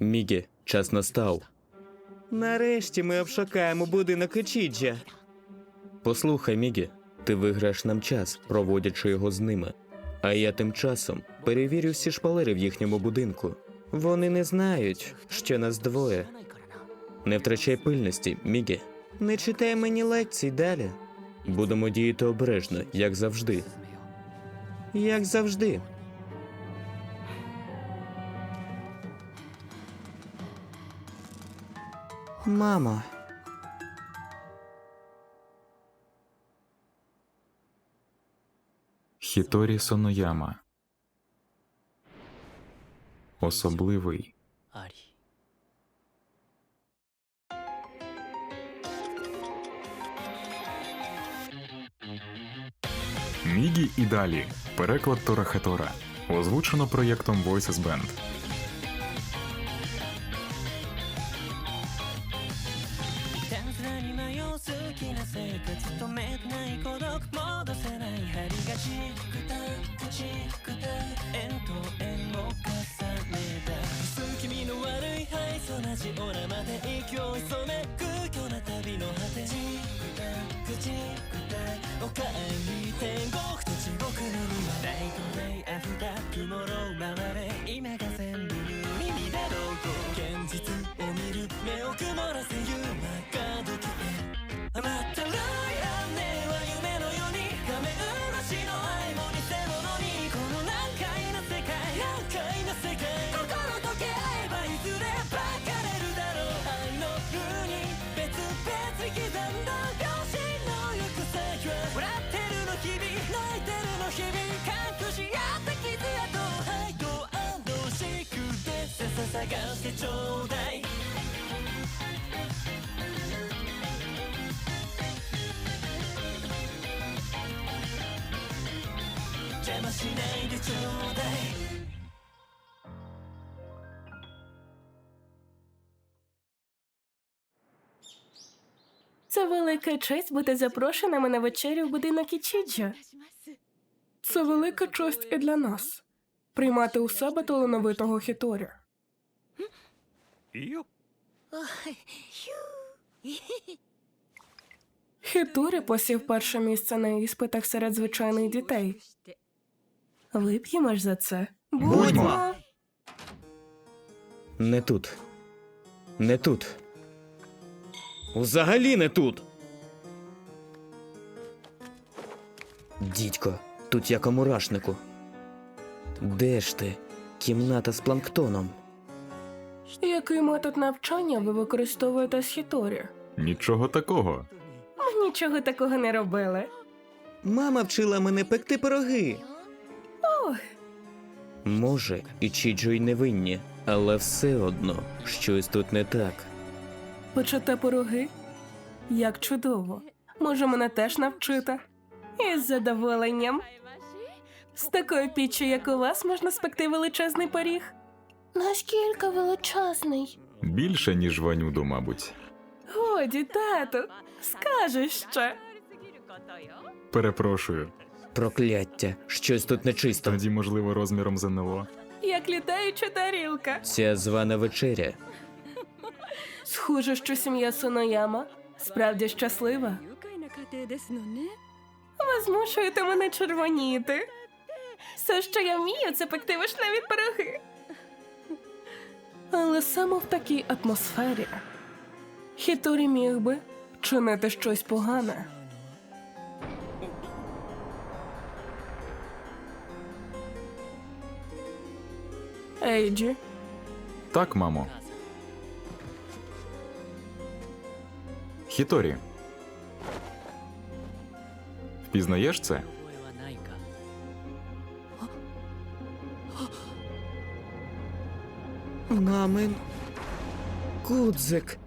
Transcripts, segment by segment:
Мігі, час настав. Нарешті ми обшукаємо будинок Ічіджа. Послухай, Мігі, ти виграєш нам час, проводячи його з ними. А я тим часом перевірю всі шпалери в їхньому будинку. Вони не знають, що нас двоє. Не втрачай пильності, Мігі. Не читай мені лекцій далі. Будемо діяти обережно, як завжди. Як завжди. Мамо, Хіторі Сонояма. Особливий. あり Мігі і далі. Переклад Тора Хетора. Озвучено проєктом Voices Band. 探してちょうだい邪魔しないでちょうだい Це велика честь бути запрошеними на вечерю в будинок Ічіджа. Це велика честь і для нас приймати у себе талановитого хіторі. Хіторі посів перше місце на іспитах серед звичайних дітей. Вип'ємо ж за це. Будьмо! Не тут. Не тут. Взагалі не тут. Дідько, тут як у мурашнику. Де ж ти? Кімната з планктоном. Який метод навчання ви використовуєте з хіторі? Нічого такого. Ми нічого такого не робили. мама вчила мене пекти пироги. Може, і Чіджо й не винні, але все одно щось тут не так. Печете пироги? Як чудово. Може, мене теж навчити? Із задоволенням. З такою піччю, як у вас, можна спекти величезний пиріг. Наскільки величезний? Більше, ніж ванюду, мабуть. Годі, тату, скажи ще. Перепрошую. Прокляття, щось тут нечисто. Тоді, можливо, розміром з НЛО. Як літаюча тарілка. Ця звана вечеря. Схоже, що сім'я Сонояма справді щаслива. 愉快な家庭ですのね Ви змушуєте мене червоніти. Все, що я вмію, це пекти вишневі пироги. Але саме в такій атмосфері Хіторі міг би чинити щось погане. Ейджі, Так, мамо. Хіторі. Впізнаєш це? Намин кудзик.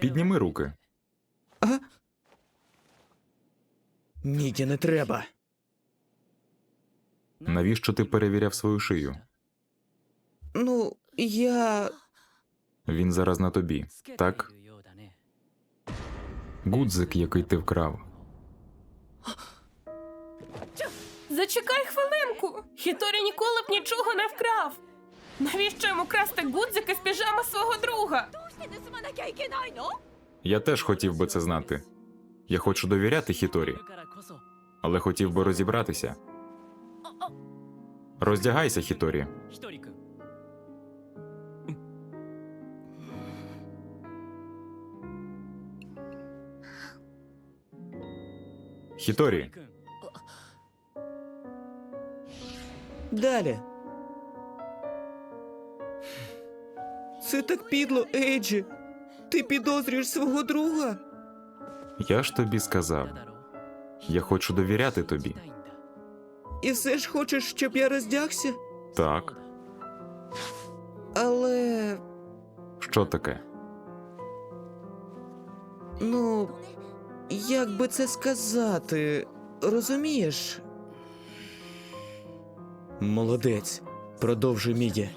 Підніми руки. А? Ніді не треба. Навіщо ти перевіряв свою шию? Ну, я. Він зараз на тобі, так? Гудзик, який ти вкрав, Зачекай хвилинку. Хіторі ніколи б нічого не вкрав. Навіщо йому красти гудзики з піжами свого друга? Я теж хотів би це знати. Я хочу довіряти Хіторі, але хотів би розібратися. Роздягайся, Хіторі. Хіторі. Далі. Це так підло, Еджі. Ти підозрюєш свого друга. Я ж тобі сказав. Я хочу довіряти тобі. І все ж хочеш, щоб я роздягся? Так. Але. Що таке? Ну, як би це сказати, розумієш? Молодець, продовжуй Мігі.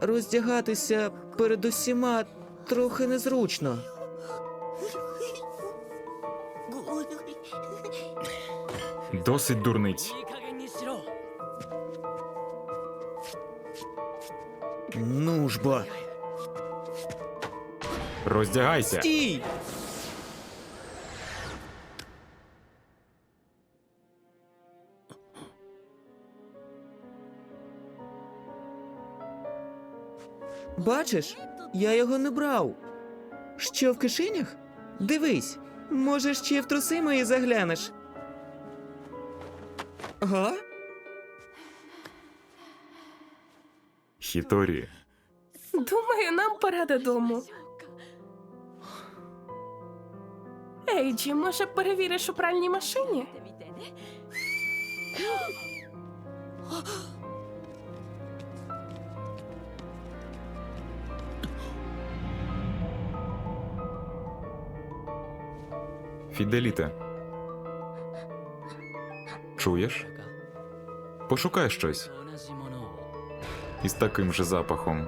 Роздягатися перед усіма трохи незручно. Досить дурниць. Ну ж бо. Роздягайся. Стій! Бачиш, я його не брав. Що в кишенях? Дивись, може, ще в труси мої заглянеш. Га? Хіторі, Думаю, нам пора додому. Ейджі, може перевіриш у пральній машині? Фіделіте. Чуєш? Пошукай щось із таким же запахом.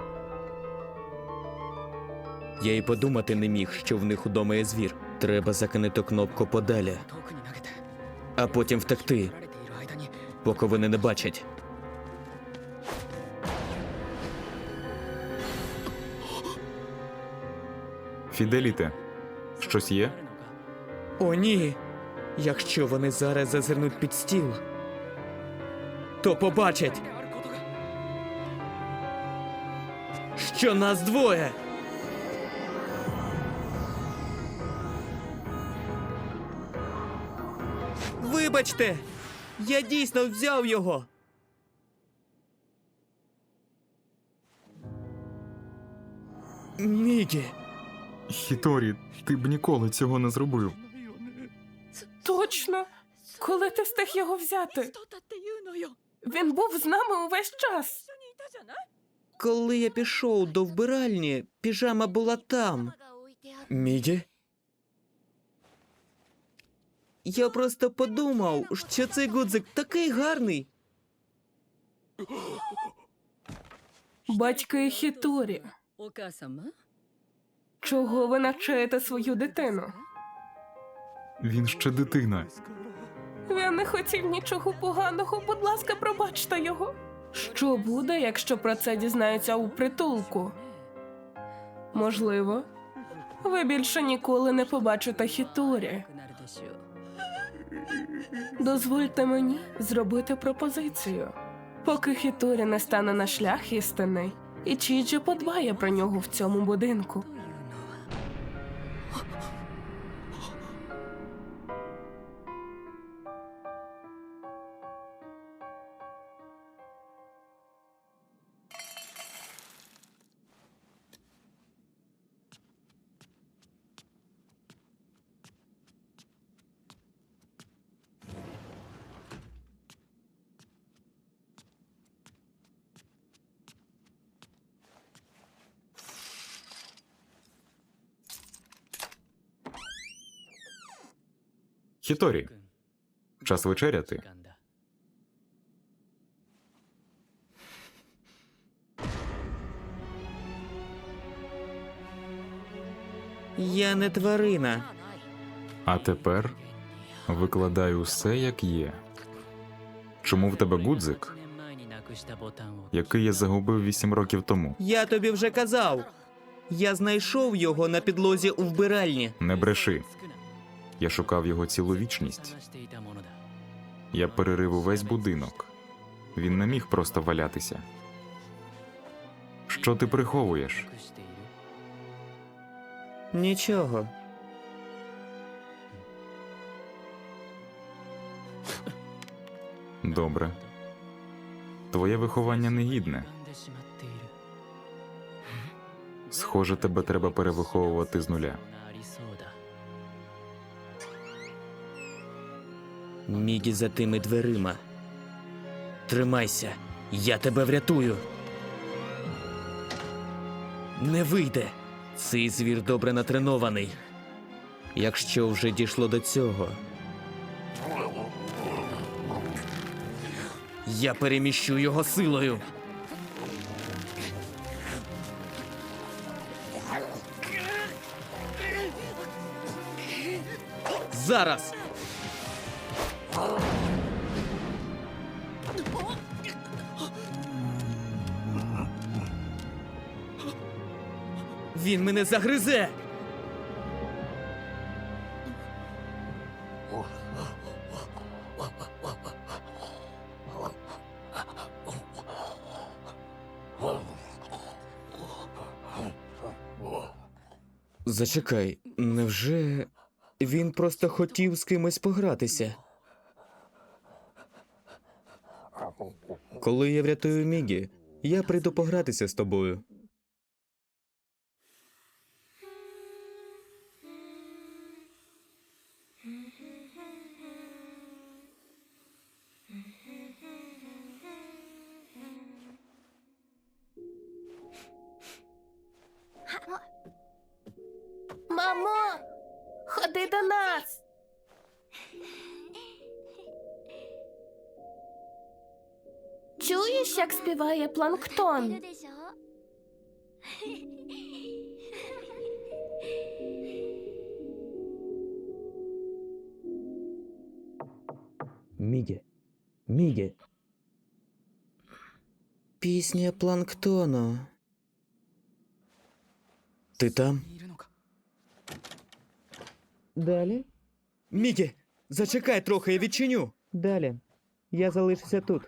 Я й подумати не міг, що в них удома є звір. Треба закинути кнопку подалі, а потім втекти, поки вони не бачать. Фіделіте, щось є. О, ні. Якщо вони зараз зазирнуть під стіл, то побачать, що нас двоє. Вибачте, я дійсно взяв його. Мігі. Хіторі, ти б ніколи цього не зробив. Точно, коли ти встиг його взяти? Він був з нами увесь час. Коли я пішов до вбиральні, піжама була там. Міді? Я просто подумав, що цей гудзик такий гарний. Батьки Хіторі. Чого ви навчаєте свою дитину? Він ще дитина. я не хотів нічого поганого. Будь ласка, пробачте його. Що буде, якщо про це дізнаються у притулку? Можливо, ви більше ніколи не побачите хіторі. Дозвольте мені зробити пропозицію. Поки Хіторі не стане на шлях істини, і Чіджі подбає про нього в цьому будинку. Хіторі, час вечеряти. Я не тварина. А тепер викладаю усе, як є. Чому в тебе гудзик, який я загубив вісім років тому? Я тобі вже казав. Я знайшов його на підлозі у вбиральні. Не бреши. Я шукав його цілу вічність. Я перерив увесь будинок. Він не міг просто валятися. Що ти приховуєш? Нічого. Добре. Твоє виховання негідне. Схоже, тебе треба перевиховувати з нуля. Мігі за тими дверима. Тримайся, я тебе врятую. Не вийде. Цей звір добре натренований. Якщо вже дійшло до цього. Я переміщу його силою. Зараз. Він мене загризе. Зачекай, невже він просто хотів з кимось погратися? Коли я врятую Мігі, я прийду погратися з тобою. Мамо! Ходи до нас! Чуєш, як співає планктон? Мігі. Мігі. Пісня планктону. Ти там? Далі? Мігі! Зачекай трохи, я відчиню. Далі. Я залишуся тут.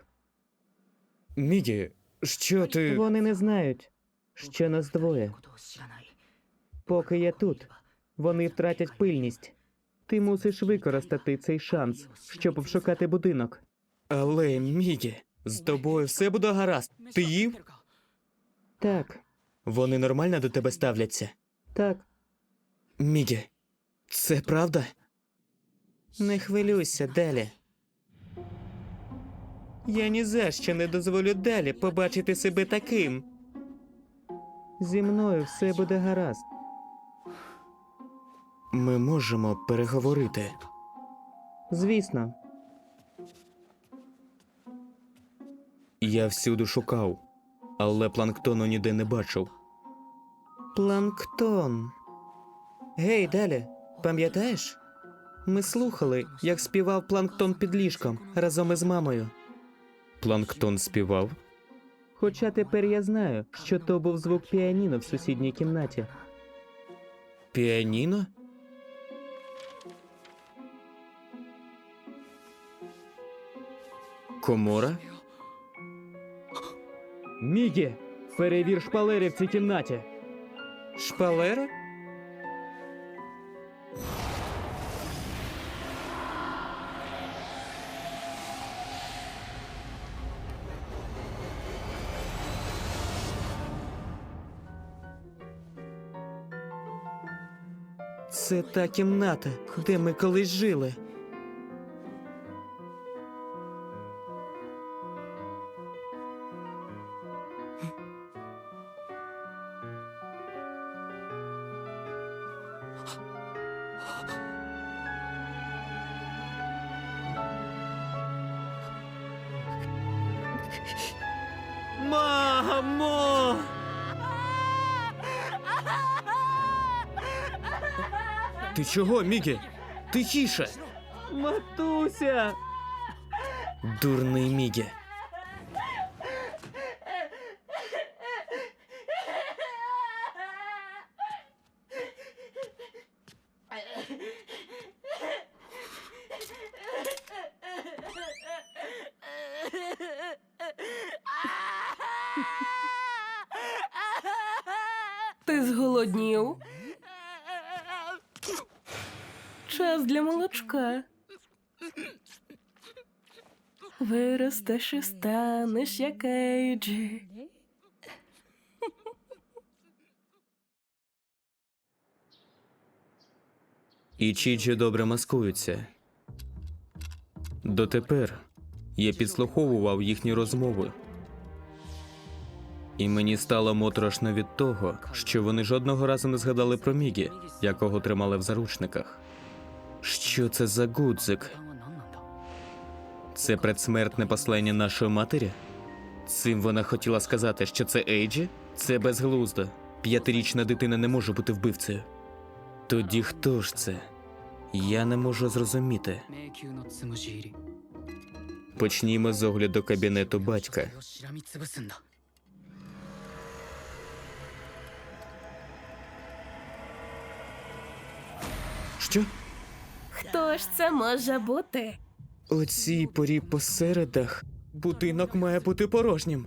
Мігі, що ти. Вони не знають, що нас двоє. Поки я тут, вони втратять пильність. Ти мусиш використати цей шанс, щоб вшукати будинок. Але, Мігі, з тобою все буде гаразд. Ти їв? Так, Вони нормально до тебе ставляться. так, Мігі, це правда? не хвилюйся далі. Я ні за що не дозволю далі побачити себе таким. Зі мною все буде гаразд. Ми можемо переговорити. Звісно, Я всюди шукав, але планктону ніде не бачив. планктон. Гей, далі, пам'ятаєш? Ми слухали, як співав планктон під ліжком разом із мамою. Планктон співав. Хоча тепер я знаю, що то був звук піаніно в сусідній кімнаті. Піаніно? Комора? Мігі, перевір шпалери в цій кімнаті. Шпалери? Це та кімната, де ми колись жили. Ти чого, Мігі? Тихіше! Матуся! Дурний Мігі. Ти зголоднів? Час для молочка. Виростеш і станеш як Ейджі. І Чіджі добре маскуються. Дотепер я підслуховував їхні розмови. І мені стало моторошно від того, що вони жодного разу не згадали про Мігі, якого тримали в заручниках. Що це за гудзик? Це предсмертне послання нашої матері. Цим вона хотіла сказати, що це Ейджі? Це безглуздо. П'ятирічна дитина не може бути вбивцею. Тоді хто ж це? Я не можу зрозуміти. Почнімо з огляду кабінету батька. Що? Хто ж це може бути? У цій порі посередах будинок має бути порожнім.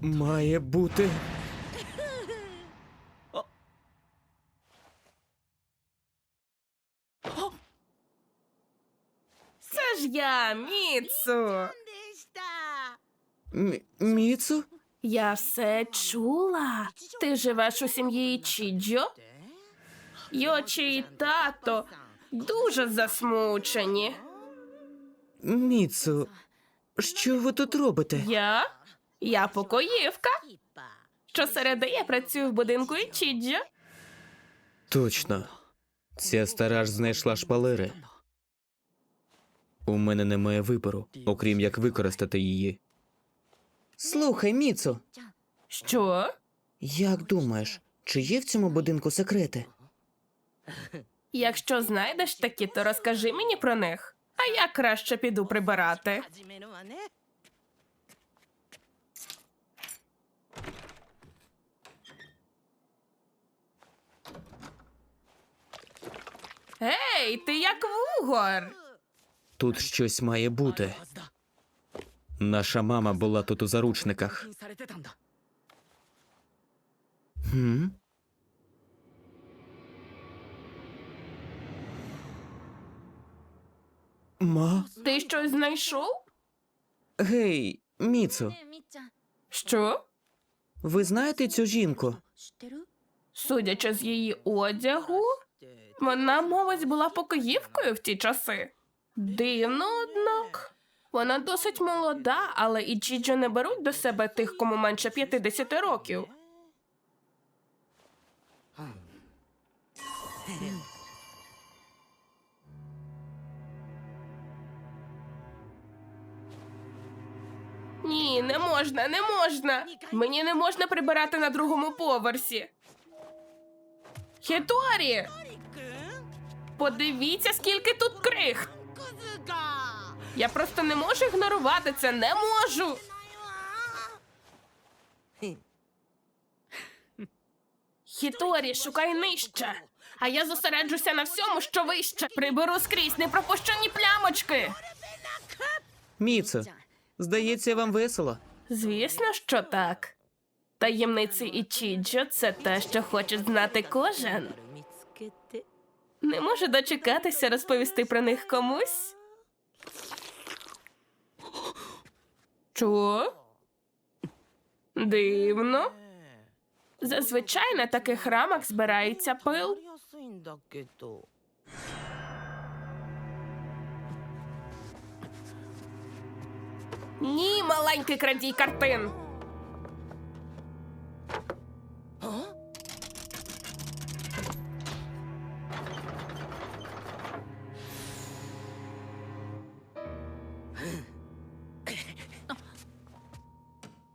Має бути. Це ж я, Міцу. Міцу? Я все чула. Ти живеш у сім'ї Чіджо? Йочі і тато дуже засмучені. Міцу, що ви тут робите? Я? Я покоївка. Щосереди я працюю в будинку Ічіджо. Точно. Ця стара ж знайшла шпалери. У мене немає вибору, окрім як використати її. Слухай, Міцу, Що? як думаєш, чи є в цьому будинку секрети? Якщо знайдеш такі, то розкажи мені про них, а я краще піду прибирати. Гей, ти як вугор. Тут щось має бути. Наша мама була тут у заручниках. Хм? Ма? Ти щось знайшов? Гей, Міцо. Що? ви знаєте цю жінку? Судячи з її одягу, вона, мовить, була покоївкою в ті часи. Дивно, однак. Вона досить молода, але і Джіджо не беруть до себе тих, кому менше 50 років. Ні, не можна, не можна. Мені не можна прибирати на другому поверсі. Хіторі! Подивіться, скільки тут крихт. Я просто не можу ігнорувати це, не можу. Хіторі, шукай нижче. А я зосереджуся на всьому, що вище. Приберу скрізь, не пропущу ні плямочки. Міцу, Здається, вам весело. Звісно, що так. Таємниці і Ічіджо – це те, що хоче знати кожен. Не можу дочекатися розповісти про них комусь. Чого? Дивно. Зазвичай на таких рамах збирається пил. Ні, маленький крадій картин.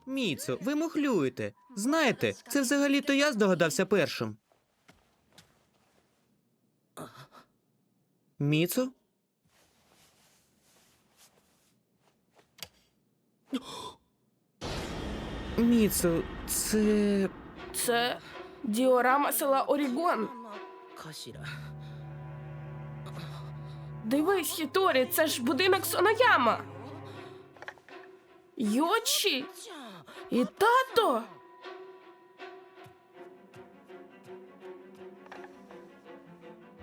Міцу, ви мухлюєте. Знаєте, це взагалі-то я здогадався першим. Міцу? Міцу, це. Це діорама села Орігон. Дивись, Хіторі, це ж будинок Сонаяма. Йочі і тато.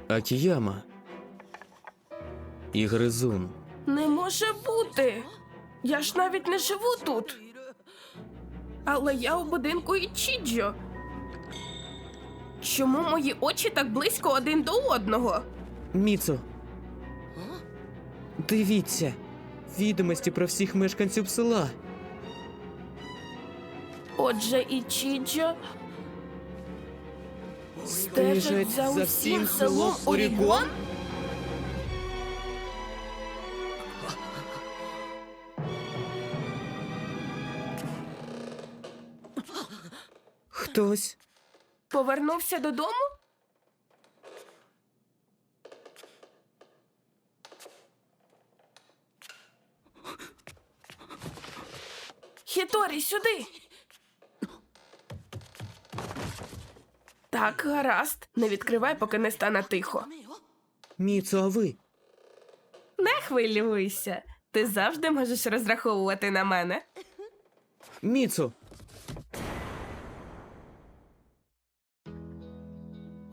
Акіяма. І гризун. Не може бути. Я ж навіть не живу тут. Але я у будинку Ічіджо. Чому мої очі так близько один до одного? Міцо. Дивіться. Відомості про всіх мешканців села. Отже, Ічіджо стежить за усім селом Орігон? Хтось. Повернувся додому? Хіторі, сюди. Так, гаразд. Не відкривай, поки не стане тихо. Міцо, а ви? Не хвилюйся. Ти завжди можеш розраховувати на мене. Міцо.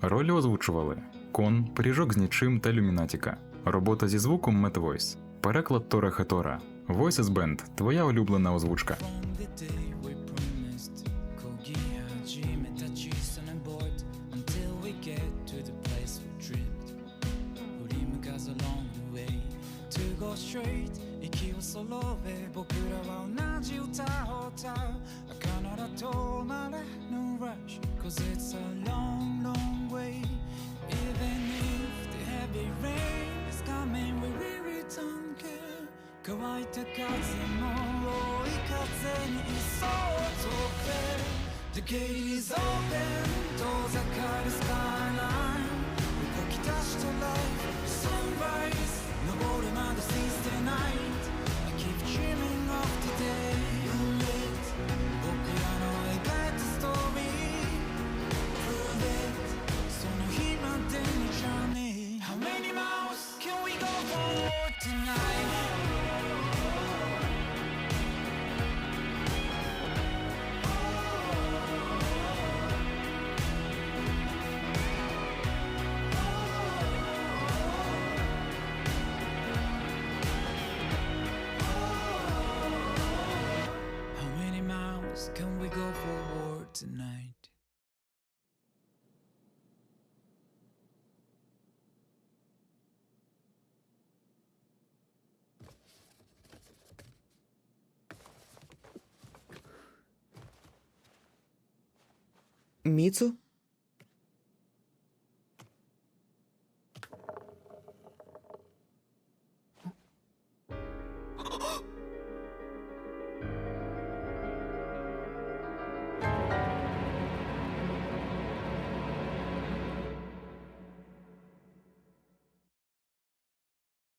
Ролі озвучували Кон, Пиріжок з нічим та Люмінатіка. Робота зі звуком Метвойс. Переклад Тора Хетора. Voices Band – твоя улюблена озвучка. From the day we promised 漕ぎ始めた小さな boat Until we get to the place we dreamed 振り向かず along the way To go straight 息を揃え僕らは同じ歌を歌う儚ら止まれ No rush Cause it's a long long way Even if the heavy rain is coming We really don't care 乾いた風も追い風にいそうとべ The gate is open 遠ざかるスカイライン動き出した life Sunrise 昇るまで Seize the night Міцо?